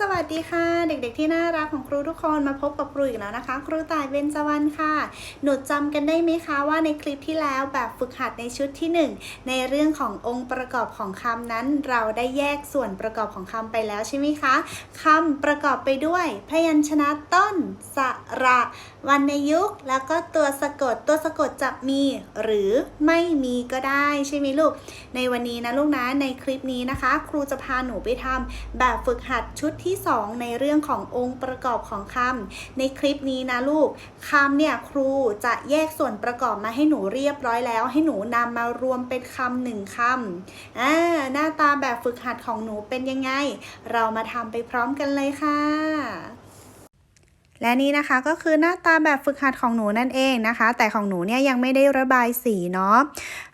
สวัสดีค่ะ เด็กๆที่น่ารักของครูทุกคนมาพบกับครูอีกแล้วนะคะ ครูต่ายเบญจวรรณค่ะ หนูจำกันได้ไหมคะว่าในคลิปที่แล้วแบบฝึกหัดในชุดที่ 1 ในเรื่องขององค์ประกอบของคำนั้น เราได้แยกส่วนประกอบของคำไปแล้วใช่ไหมคะคำประกอบไปด้วยพยัญชนะต้น สระวรรณยุกต์แล้วก็ตัวสะกดตัวสะกดจะมีหรือไม่มีก็ได้ใช่ไหมลูก ในวันนี้นะลูกนะในคลิปนี้นะคะ ครูจะพาหนูไปทำแบบฝึกหัดชุดที่ 2 ในเรื่องขององค์ประกอบของคำในคลิปนี้นะลูกคำเนี่ยครูจะแยกส่วนประกอบมาให้หนูเรียบร้อยแล้ว ให้หนูนำมารวมเป็นคำหนึ่งคำอ่าหน้าตาแบบฝึกหัดของหนูเป็นยังไง เรามาทำไปพร้อมกันเลยค่ะ และนี่นะคะก็คือหน้าตาแบบฝึกหัดของหนูนั่นเองนะคะ แต่ของหนูเนี่ยยังไม่ได้ระบายสีเนาะ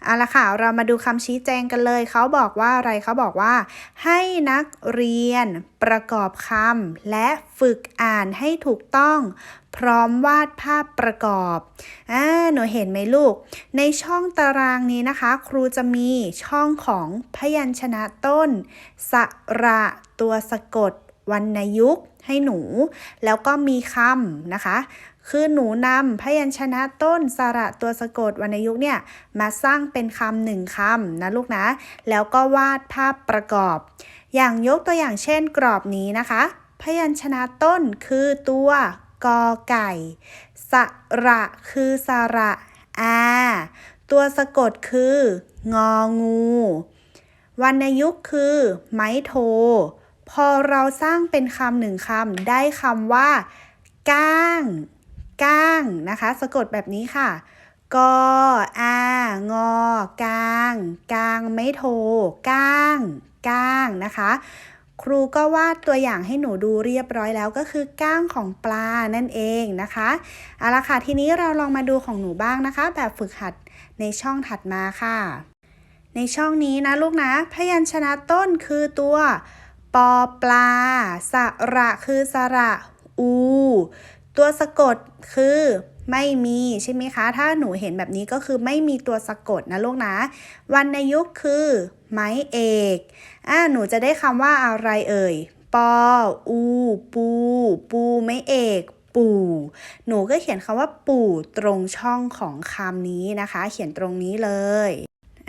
เอาละค่ะเรามาดูคำชี้แจงกันเลย เขาบอกว่าอะไรเขาบอกว่า ให้นักเรียนประกอบคำและฝึกอ่านให้ถูกต้อง พร้อมวาดภาพประกอบอ่าหนูเห็นไหมลูก ในช่องตารางนี้นะคะ ครูจะมีช่องของพยัญชนะต้น สระตัวสะกด วรรณยุกต์ให้หนู แล้วก็มีคำนะคะ คือหนูนำพยัญชนะต้นสระตัวสะกดวรรณยุกต์เนี่ย มาสร้างเป็นคำหนึ่งคำนะลูกนะ แล้วก็วาดภาพประกอบ อย่างยกตัวอย่างเช่นกรอบนี้นะคะ พยัญชนะต้นคือตัวกอไก่ สระคือสระอาตัวสะกดคืององู วรรณยุกต์คือ ไม้โท พอเราสร้างเป็นคำหนึ่งคำได้คำว่า ก้าง ก้างนะคะ สะกดแบบนี้ค่ะกออางอกาง กางไม่โทก้าง ก้างนะคะ ครูก็วาดตัวอย่างให้หนูดูเรียบร้อยแล้วก็คือก้างของปลานั่นเองนะคะเอาละค่ะทีนี้เราลองมาดูของหนูบ้างนะคะ แบบฝึกหัดในช่องถัดมาค่ะ ในช่องนี้นะลูกนะ พยัญชนะต้นคือตัว ปอปลา สระคือสระอู ตัวสะกดคือไม่มีใช่ไหมคะ ถ้าหนูเห็นแบบนี้ก็คือไม่มีตัวสะกดนะลูกนะ วรรณยุกต์คือ ไม้เอกอ่าหนูจะได้คำว่าอะไรเอ่ย ปอ อู ปู ปูไม่เอก ปู่ หนูก็เขียนคำว่าปู่ตรงช่องของคำนี้นะคะ เขียนตรงนี้เลย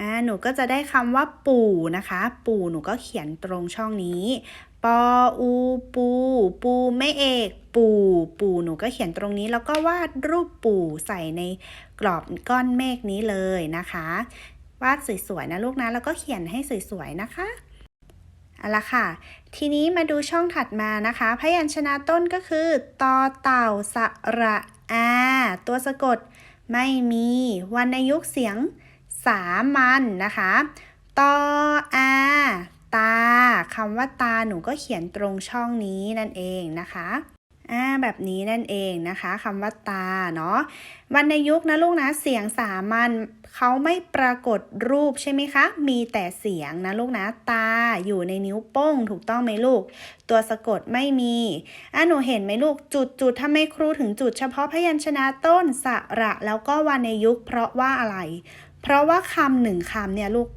อ่าหนูก็จะได้คำว่าปู่นะคะ ปู่หนูก็เขียนตรงช่องนี้ ปออูปู ปูไม่เอก ปู่ ปู่หนูก็เขียนตรงนี้ แล้วก็วาดรูปปู่ใส่ในกรอบก้อนเมฆนี้เลยนะคะ วาดสวยๆนะลูกนะ แล้วก็เขียนให้สวยๆนะคะเอาละค่ะ ทีนี้มาดูช่องถัดมานะคะ พยัญชนะต้นก็คือตอเต่าสระอาตัวสะกดไม่มีวรรณยุกต์เสียง สามัญนนะคะตออาตาคำว่าตาหนูก็เขียนตรงช่องนี้นั่นเองนะคะอ่าแบบนี้นั่นเองนะคะคำว่าตาเนาะวรรณยุกต์นะลูกนะเสียงสามัญเขาไม่ปรากฏรูปใช่ไหมคะ มีแต่เสียงนะลูกนะตาอยู่ในนิ้วโป้งถูกต้องไหมลูก ตัวสะกดไม่มีอะหนูเห็นไหมลูกจุดจุดทำไม่ครูถึงจุดเฉพาะพยัญชนะต้นสระแล้วก็วรรณยุกต์เพราะว่าอะไร เพราะว่าคำหนึ่งคำเนี่ยลูก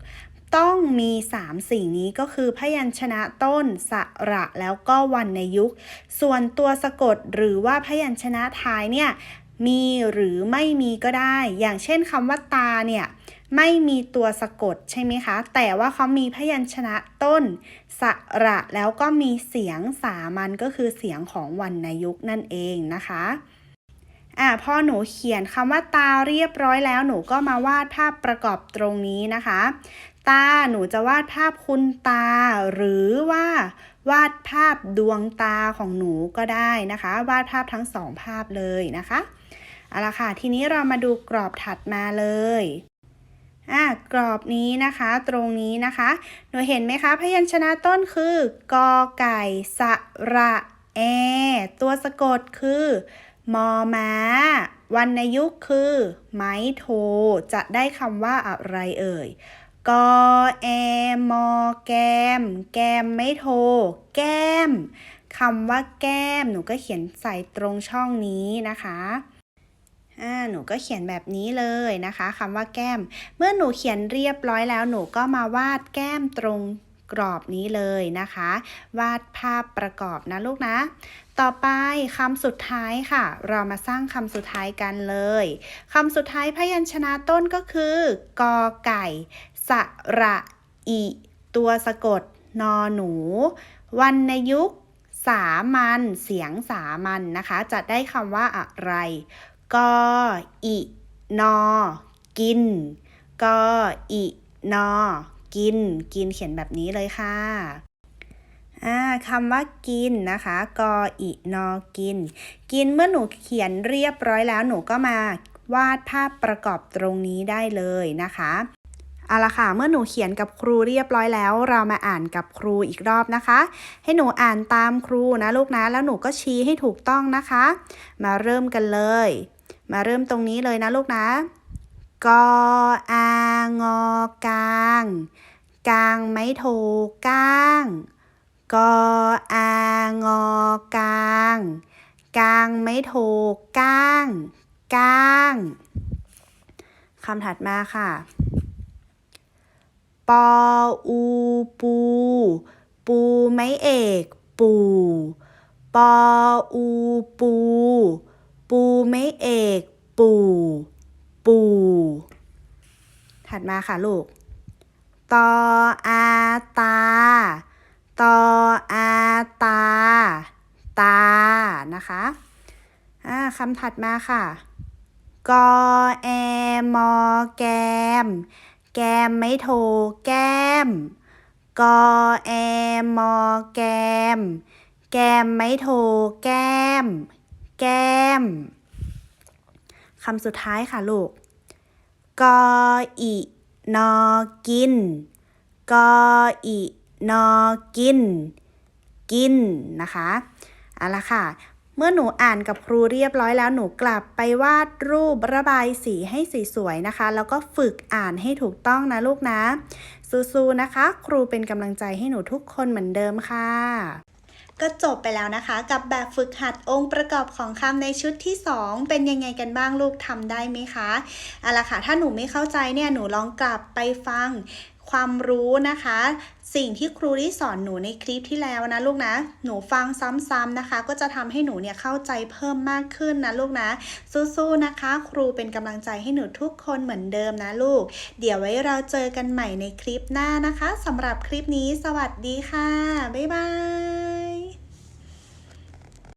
ต้องมี 3 สิ่งนี้ก็คือพยัญชนะต้น สระแล้วก็วรรณยุกต์ส่วนตัวสะกดหรือว่าพยัญชนะท้ายเนี่ยมีหรือไม่มีก็ได้ อย่างเช่นคำว่าตาเนี่ยไม่มีตัวสะกดใช่ไหมคะ แต่ว่าเขามีพยัญชนะต้น สระแล้วก็มีเสียงสามัญก็คือเสียงของวรรณยุกต์นั่นเองนะคะ อ่าพอหนูเขียนคำว่าตาเรียบร้อยแล้วหนูก็มาวาดภาพประกอบตรงนี้นะคะ ตาหนูจะวาดภาพคุณตา หรือว่าวาดภาพดวงตาของหนูก็ได้นะคะ วาดภาพทั้งสองภาพเลยนะคะเอาละค่ะ ทีนี้เรามาดูกรอบถัดมาเลยอ่ากรอบนี้นะคะตรงนี้นะคะ หนูเห็นไหมคะ พยัญชนะต้นคือกอไก่สระแอ ตัวสะกดคือ มอม้าวรรณยุกต์คือ ไม้โท จะได้คำว่าอะไรเอ่ยกอแอมอแกม แกมไม่โท แก้มคำว่าแก้ม หนูก็เขียนใส่ตรงช่องนี้นะคะอ่าหนูก็เขียนแบบนี้เลยนะคะคำว่าแก้ม เมื่อหนูเขียนเรียบร้อยแล้วหนูก็มาวาดแก้มตรง กรอบนี้เลยนะคะ วาดภาพประกอบนะลูกนะ ต่อไปคำสุดท้ายค่ะ เรามาสร้างคำสุดท้ายกันเลยคำสุดท้ายพยัญชนะต้นก็คือกอไก่ สระอิตัวสะกดนอหนูวรรณยุกสามัญเสียงสามัญนะคะ จะได้คำว่าอะไรกออินอกินกออินอ กิน กินเขียนแบบนี้เลยค่ะคำว่ากินนะคะ กออินอกิน กินเมื่อหนูเขียนเรียบร้อยแล้วหนูก็มาวาดภาพประกอบตรงนี้ได้เลยนะคะเอาละค่ะ เมื่อหนูเขียนกับครูเรียบร้อยแล้ว เรามาอ่านกับครูอีกรอบนะคะ ให้หนูอ่านตามครูนะลูกนะ แล้วหนูก็ชี้ให้ถูกต้องนะคะ มาเริ่มกันเลย มาเริ่มตรงนี้เลยนะลูกนะ กออางอกาง กางไม้โทก้าง กออางอกาง กางไม้โทก้าง ก้างคำถัดมาค่ะ ปออูปู ปูไม้เอก ปู ปออูปู ปูไม้เอก ปูป มาค่ะลูก ตออาตา ตออาตา ตา นะคะอ่าคำถัดมาค่ะ กอแอมอแกม แกมไม่โทแก้ม กอแอมอแกม แกมไม่โทแก้ม แก้ม คำสุดท้ายค่ะลูกกออิ นอกิน กออินอกิน กินนะคะเอาละค่ะ เมื่อหนูอ่านกับครูเรียบร้อยแล้วหนูกลับไปวาดรูประบายสีให้สีสวยนะคะ แล้วก็ฝึกอ่านให้ถูกต้องนะลูกนะสู้ๆนะคะ ครูเป็นกำลังใจให้หนูทุกคนเหมือนเดิมค่ะ ก็จบไปแล้วนะคะ กับแบบฝึกหัดองค์ประกอบของคำในชุดที่ 2 เป็นยังไงกันบ้างลูกทำได้ไหมคะเอาละค่ะ ถ้าหนูไม่เข้าใจเนี่ยหนูลองกลับไปฟังความรู้นะคะ สิ่งที่ครูได้สอนหนูในคลิปที่แล้วนะลูกนะ หนูฟังซ้ำๆนะคะ ก็จะทำให้หนูเนี่ยเข้าใจเพิ่มมากขึ้นนะลูกนะสู้ๆนะคะ ครูเป็นกำลังใจให้หนูทุกคนเหมือนเดิมนะลูก เดี๋ยวไว้เราเจอกันใหม่ในคลิปหน้านะคะสำหรับคลิปนี้ สวัสดีค่ะ บ๊ายบาย